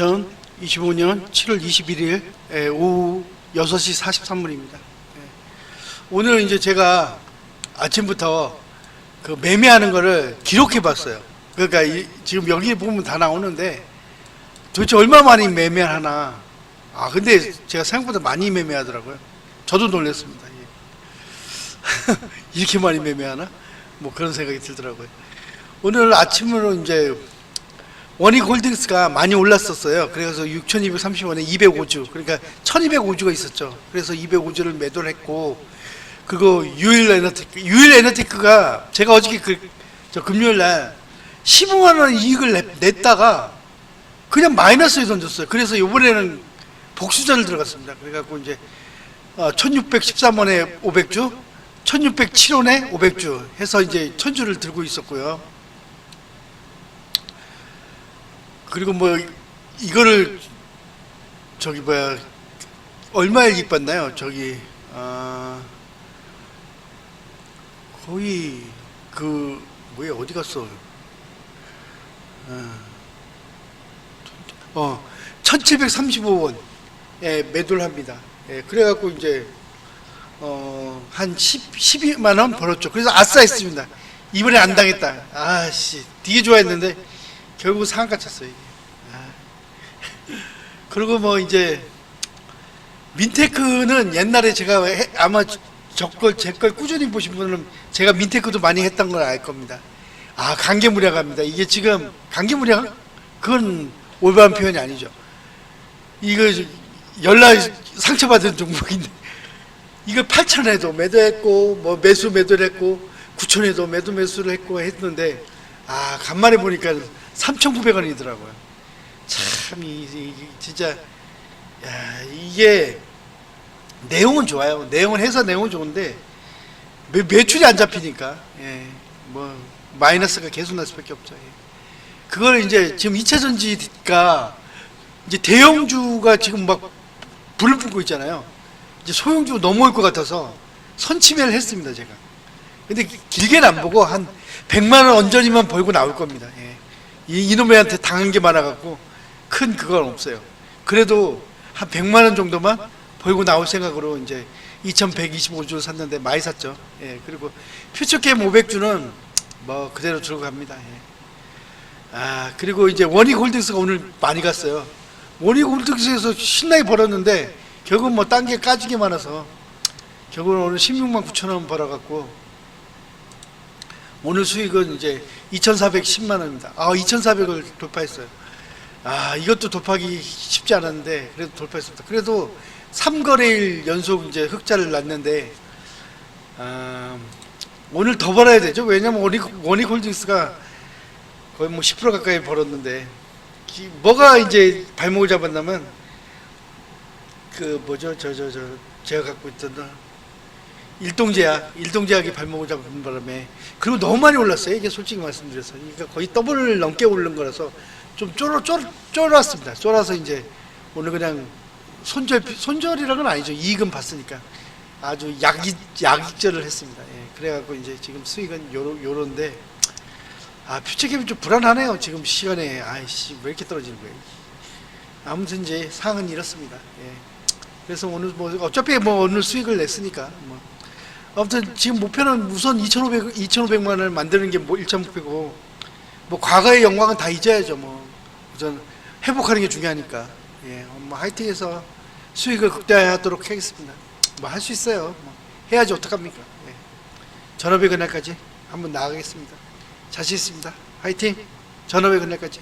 2025년 7월 21일 에, 오후 6시 43분입니다. 오늘 이제 제가 아침부터 그 매매하는 거를 기록해 봤어요. 그러니까 이- 지금 여기 보면 다 나오는데 도대체 얼마 많이 매매하나. 아, 근데 제가 생각보다 많이 매매하더라고요. 저도 놀랐습니다. 예. 이렇게 많이 매매하나? 뭐 그런 생각이 들더라고요. 오늘 아침으로 이제 원익 홀딩스가 많이 올랐었어요. 그래서 6,230원에 205주, 그러니까 1,205주가 있었죠. 그래서 205주를 매도를 했고, 그거 유일 에너테크, 유일 에너테크가 제가 어저께 그, 저 금요일 날 15만 원 이익을 냈, 냈다가 그냥 마이너스에 던졌어요. 그래서 이번에는 복수전을 들어갔습니다. 그래갖고 이제 어, 1613원에 500주, 1607원에 500주 해서 이제 1000주를 들고 있었고요. 그리고 뭐 이거를 저기 뭐야 얼마에 이익 받나요? 저기 아 거의 그 뭐야 어디 갔어? 어 1735원 에 매도를 합니다. 예, 그래갖고 이제 어, 한 10, 12만 원 벌었죠. 그래서 아싸 했습니다. 이번에 안 당했다. 아씨, 되게 좋아했는데 결국 상한가 쳤어요. 이게. 아. 그리고 뭐 이제 민테크는 옛날에 제가 해- 아마 저걸 제 걸 꾸준히 보신 분은 제가 민테크도 많이 했던 걸 알 겁니다. 아 강계무량합니다. 이게 지금 강계무량 그건 올바른 표현이 아니죠. 이거 연락 상처받은 종목인데 이걸 8천에도 매도했고 뭐 매수 매도를 했고 9천에도 매도 매수를 했고 했는데 아 간만에 보니까 3,900원이더라고요. 참 이, 이- 진짜 야, 이게 내용은 좋아요. 내용은 해서 내용은 좋은데 매, 매출이 안 잡히니까 예, 뭐 마이너스가 계속 날 수밖에 없죠. 예. 그걸 이제 지금 2차 전지가 이제 대형주가 지금 막 불을 뿜고 있잖아요. 이제 소형주 넘어올 것 같아서 선침해를 했습니다, 제가. 근데 길게는 안 보고 한 100만 원 언저리만 벌고 나올 겁니다. 예. 이 이놈애한테 당한 게 많아갖고 큰 그건 없어요. 그래도 한 100만 원 정도만 벌고 나올 생각으로 이제 2125주를 샀는데 많이 샀죠. 예. 그리고 퓨처게임 500주는 뭐 그대로 들고 갑니다. 예. 아, 그리고 이제 원익 홀딩스가 오늘 많이 갔어요. 원익 홀딩스에서 신나게 벌었는데 결국 뭐 딴 게 까지게 많아서 결국은 오늘 16만 9천 원 벌어갖고 오늘 수익은 이제 2,410만 원입니다. 아, 2,400을 돌파했어요. 아, 이것도 돌파하기 쉽지 않았는데 그래도 돌파했습니다. 그래도 3거래일 연속 이제 흑자를 났는데 아, 오늘 더 벌어야 되죠. 왜냐면 원익, 원익 홀딩스가 거의 뭐 10% 가까이 벌었는데 기- 뭐가 이제 발목을 잡았냐면 그 뭐죠 저 저 저 제가 갖고 있던 일동제약 일동제약이 발목을 잡은 바람에. 그리고 너무 많이 올랐어요. 이게 솔직히 말씀드려서. 그러니까 거의 더블을 넘게 오른 거라서 좀 쫄아 쫄 쫄았습니다. 쫄아서 이제 오늘 그냥 손절 손절이라는 건 아니죠. 이익은 봤으니까. 아주 약이 약익절을 했습니다. 예, 그래갖고 이제 지금 수익은 요런 요런데 아 퓨처캡이 좀 불안하네요. 지금 시간에. 아이씨 왜 이렇게 떨어지는 거예요? 아무튼 이제 상은 이렇습니다. 예. 그래서 오늘 뭐 어차피 뭐 오늘 수익을 냈으니까. 뭐 아무튼 지금 목표는 우선 2,500 2,500만 원을 만드는 게뭐 1,600고 뭐 과거의 영광은 다 잊어야죠 뭐 우선 회복하는 게 중요하니까 예, 뭐 하이팅해서 수익을 극대화하도록 하겠습니다 뭐 할 수 있어요 뭐 해야지 어떡합니까 예. 전업의 그날까지 한번 나가겠습니다 자신 있습니다. 화이팅! 전업의 그날까지.